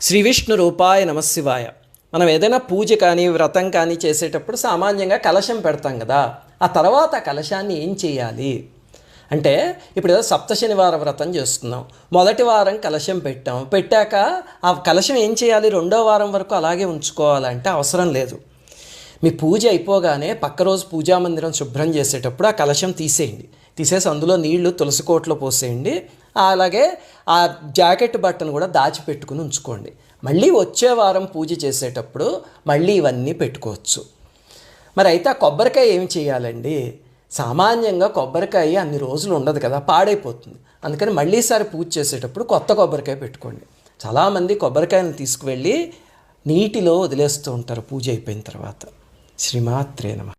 శ్రీ విష్ణు రూపాయ నమశివాయ మనం ఏదైనా పూజ కానీ వ్రతం కానీ చేసేటప్పుడు సామాన్యంగా కలశం పెడతాం కదా. ఆ తర్వాత ఆ కలశాన్ని ఏం చేయాలి? అంటే ఇప్పుడు ఏదో సప్త శనివార వ్రతం చేస్తున్నాం. మొదటి వారం కలశం పెట్టాం. పెట్టాక ఆ కలశం ఏం చేయాలి? రెండో వారం వరకు అలాగే ఉంచుకోవాలంటే అవసరం లేదు. మీ పూజ అయిపోగానే పక్క రోజు పూజా మందిరం శుభ్రం చేసేటప్పుడు ఆ కలశం తీసేయండి. తీసేసి అందులో నీళ్ళు తులసి కోట్లో పోసేయండి. అలాగే ఆ జాకెట్ బట్టను కూడా దాచిపెట్టుకుని ఉంచుకోండి. మళ్ళీ వచ్చే వారం పూజ చేసేటప్పుడు మళ్ళీ ఇవన్నీ పెట్టుకోవచ్చు. మరి అయితే ఆ కొబ్బరికాయ ఏమి చేయాలండి? సామాన్యంగా కొబ్బరికాయ అన్ని రోజులు ఉండదు కదా పాడైపోతుంది. అందుకని మళ్ళీసారి పూజ చేసేటప్పుడు కొత్త కొబ్బరికాయ పెట్టుకోండి. చాలామంది కొబ్బరికాయను తీసుకువెళ్ళి నీటిలో వదిలేస్తూ ఉంటారు పూజ అయిపోయిన తర్వాత. శ్రీమాత్రే నమ.